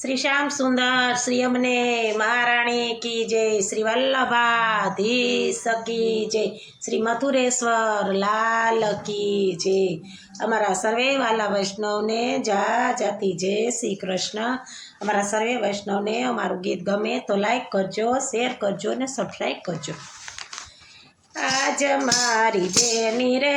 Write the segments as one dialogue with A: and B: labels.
A: શ્રી શ્યામ સુંદર, શ્રી અમને મહારાણી કી જય. શ્રી વલ્લભાધીશ કી જય. શ્રી મથુરેશ્વર લાલ કી જય. અમારા સર્વે વાલા વૈષ્ણવને જા જાતિ જય શ્રી કૃષ્ણ. અમારા સર્વે વૈષ્ણવને અમારું ગીત ગમે તો લાઈક કરજો શેર કરજો અને સબસ્ક્રાઈબ કરજો. આજ મારી બેની રે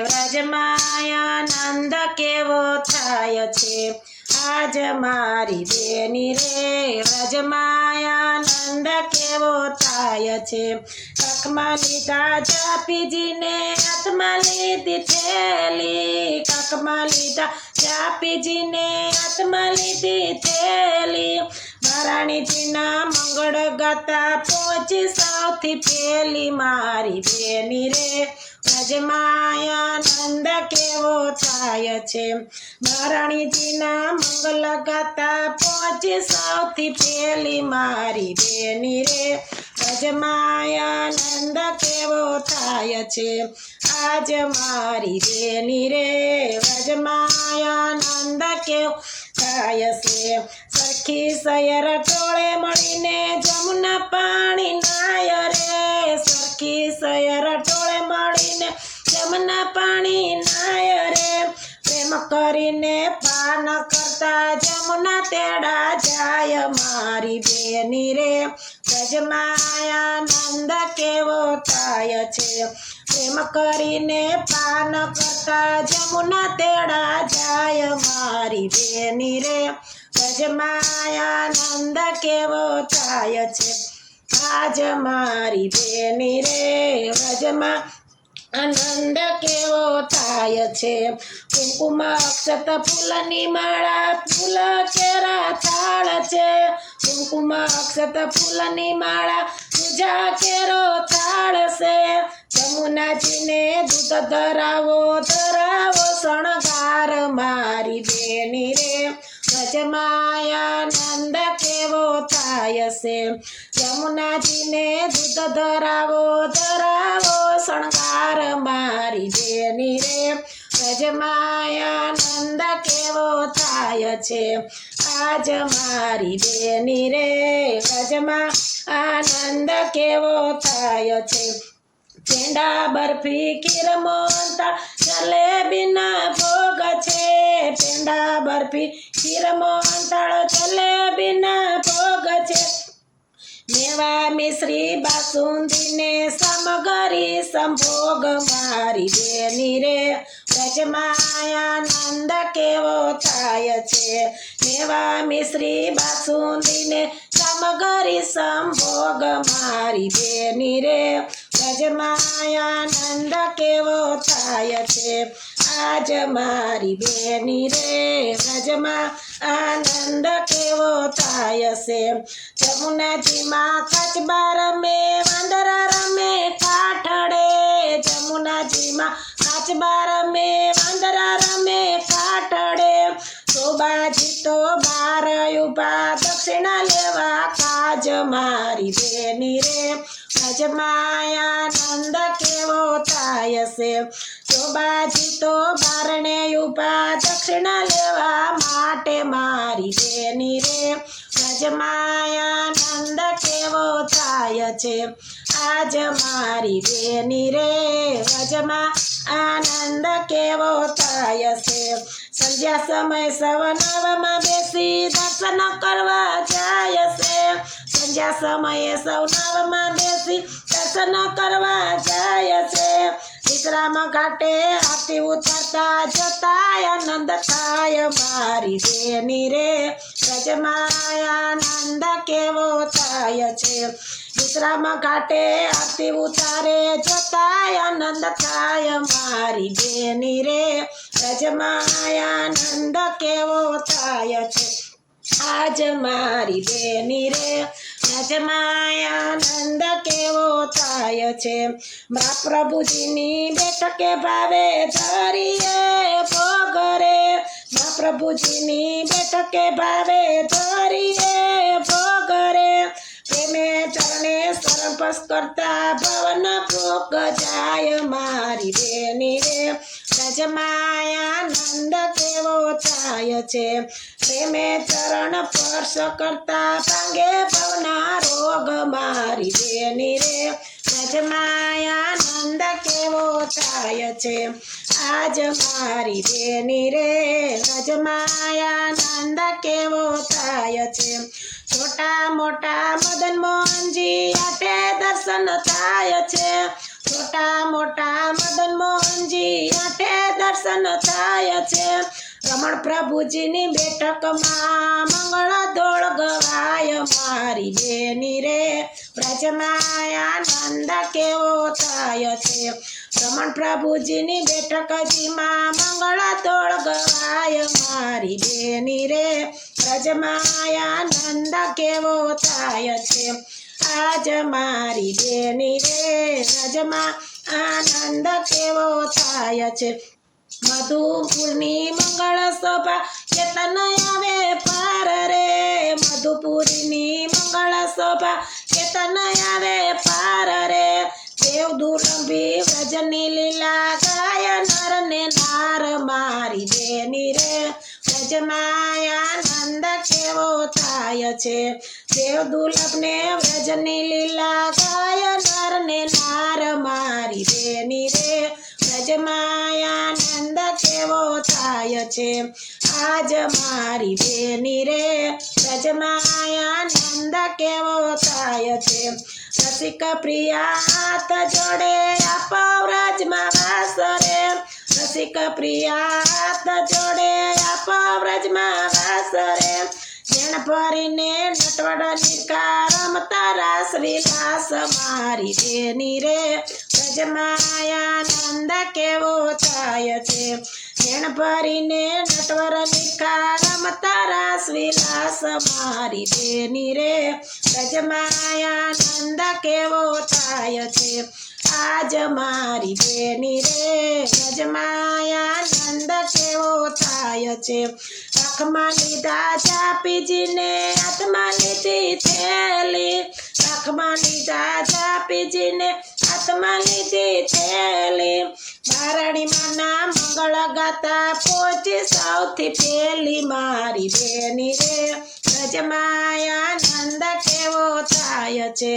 A: વ્રજમાયાનંદ કેવો થાય છે? આજ મારી બેની રે, વ્રજમાયાનંદ કેવો થાય છે? કાકમાં લીધા જાપીજીને હાથમાં લીધી થેલી. કાકમાં લીધા જાપીજીને હાથમાં લીધી થેલી. મહારાણીજીના મંગળ ગાતા પહોંચી સૌથી પેલી મારી બેની રે. વ્રજમાયાનંદ કેવો થાય છે મહારાણીજીના મંગલ ગાતા પહોંચી સૌથી પેલી મારી બેની રે અજમાયાનંદ કેવો થાય છે આજ મારી બેની રે અજમાયાનંદ કેવો થાય છે સખી સયર ટોળે મળીને જમુના પાણી નાય રે સખી સયર જમના પાણી નાય રે. પ્રેમ કરીને પાન કરતા જમુના તેડા જાય મારી બેની રે. વ્રજમાયાનંદ કેવો થાય છે. પ્રેમ કરીને પાન કરતા જમુના તેડા જાય મારી બેની રે. વ્રજમાયાનંદ કેવો થાય છે. આજ મારી બેની રે. વ્રજમાં આનંદ કેવો થાય છે? કુંકુમ અક્ષત ફૂલની માળા ફૂલ ચેરા થાળ છે. કુંકુમ અક્ષત ફૂલની માળા પૂજા કેરો થાળ છે. જમુનાજીને દૂધ ધરાવો ધરાવો શણગાર મારી બેની રે. વ્રજમાયાનંદ કેવો થાય છે યમુનાજીને દૂધ ધરાવો ધરાવો શણગાર મારી જેની રે વ્રજમાયાનંદ કેવો થાય છે આજ મારી બેની રે વ્રજમાં આનંદ કેવો થાય છે પેંડા બરફી ખીર મોહનથાળ જલેબીના ભોગ છે. પેંડા બરફી ખીર મોહનથાળ જલેબીના ભોગ છે. મેવા મિશ્રી બાસુંદીને સમગરી સંભોગ મારી બેની રે. વ્રજમાયાનંદ કેવો થાય છે. મેવા મિશ્રી બાસુંદીને સમગરી સંભોગ મારી બેની રે. વ્રજમાયાનંદ કેવો થાય છે? આજ મારી બેની રે વ્રજમાં આનંદ કેવો થાય છે? જમુનાજીમાં કચબા રમે વાંદરા રમે કાઠડે. જમુનાજીમાં કાચબા રમે વાંદરા રમે કાઠડે. શોભાજી તો બાર ઊભા મારી બેની રે. માયાનંદ કેવો થાય છે? શોભાજી તો બારણે ઊભા દક્ષિણા લેવા માટે મારી બેની રે. માયાનંદ કેવો થાય છે? આજ મારી બેની રે. વ્રજમાં આનંદ કેવો થાય છે? સંધ્યા સમય સવનવમાં બેસી દર્શન કરવા જાય છે. સંધ્યા સમયે સૌનવમાં બેસી દર્શન કરવા જાય છે. વિશ્રામ ઘાટે આરતી ઉતરતા જતા આનંદ થાય. મારી દેની રે રજમાયાનંદ કેવો થાય છે. વિશ્રામ ઘાટે આરતી ઉતારે જતા આનંદ થાય. મારી દેની રે રજમાયાનંદ કેવો થાય છે. આજ મારી બેની રે રાજમાયાનંદ કેવો થાય છે? મા પ્રભુજીની બેઠકે ભાવે ધરીએ ભોગરે મા પ્રભુજીની બેઠકે ભાવે ધરીએ ભોગરે પ્રેમે ચરણે સરપસ કરતા ભવન ભોગ જાય મારી બેની રે. રાજમાયાનંદ કેવો થાય છે પ્રેમે ચરણ સ્પર્શ કરતા ભાંગે ભવના રોગ મારી બેની રે રાજમાયાનંદ કેવો થાય છે આજ મારી બેની રે રાજમાયાનંદ કેવો થાય છે છોટા મોટા મદન મોહનજી આટે દર્શન થાય છે છોટા દર્શન થાય છે. રમણ પ્રભુજીની બેઠકમાં મંગળ દોળ ગવાય. મારી બેની રે બ્રજમાયાનંદ કેવો થાય છે. રમણ પ્રભુજીની બેઠકજીમાં મંગળ દોળ ગવાય. મારી બેની રે બ્રજમાયાનંદ કેવો થાય છે. આજ મારી બેની રે રજમાં આનંદ કેવો થાય છે. મધુપુરની મંગળ શોભા કેતન આવે પાર રે. મધુપુરીની મંગળ શોભા કેતન આવે પાર રે. દેવ દુર્લભી વ્રજની લીલા ગાય નર ને નાર મારી બેની રે. વ્રજમાયાનંદ કેવો થાય છે? દેવ દુર્લભ ને વ્રજની લીલા ગાય મારી બેની રે. વ્રજમાયાનંદ કેવો થાય છે? આજ મારી બેની રે વ્રજમાયાનંદ કેવો થાય છે? રસિક પ્રિયા હાથ જોડે આપો વ્રજમાં વાસ રે. રસિક પ્રિયા હાથ જોડે આપો વ્રજમાં વાસ રે. જેણ ભરીને નટવડ નિકાર તારા રાસ વિલાસ મારી બેની રે વ્રજમાયાનંદ કેવો થાય છે? જેણ ભરીને નટવર નિકાર રમતા રાસ વિલાસ મારી બેની રે. નંદ કેવો થાય છે? આજ મારી બેની રે. નંદ કેવો થાય છે? આંખમાં લીધા ચાપીજીને હાથમાં લીધી થેલી. આંખમાં હાથમાં લીધી થેલી બારાણીમાંના મંગળ ગાતા પહોંચી સૌથી પેલી મારી બેની રે. રજમાયાનંદ કેવો થાય છે?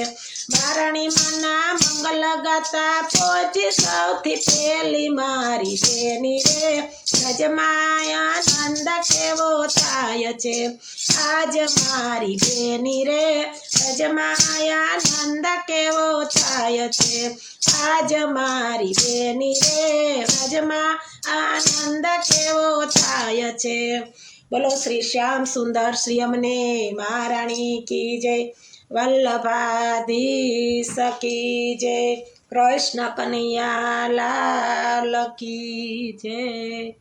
A: બારાણીમાંના મંગલ ગાતા પહોંચી સૌથી પેલી મારી બેની રે. રજમાયાનંદ કેવો થાય છે? આજ મારી બેની રે. રજમાયાનંદ કેવો થાય છે? આજ મારી બેની રે. રજમાં આનંદ કેવો થાય છે? બોલો શ્રી શ્યામ સુંદર શ્રી અમને મહારાણી કી જય. વલ્લભાધીશ સકી જય. કૃષ્ણ કનૈયા લાલ કી જય.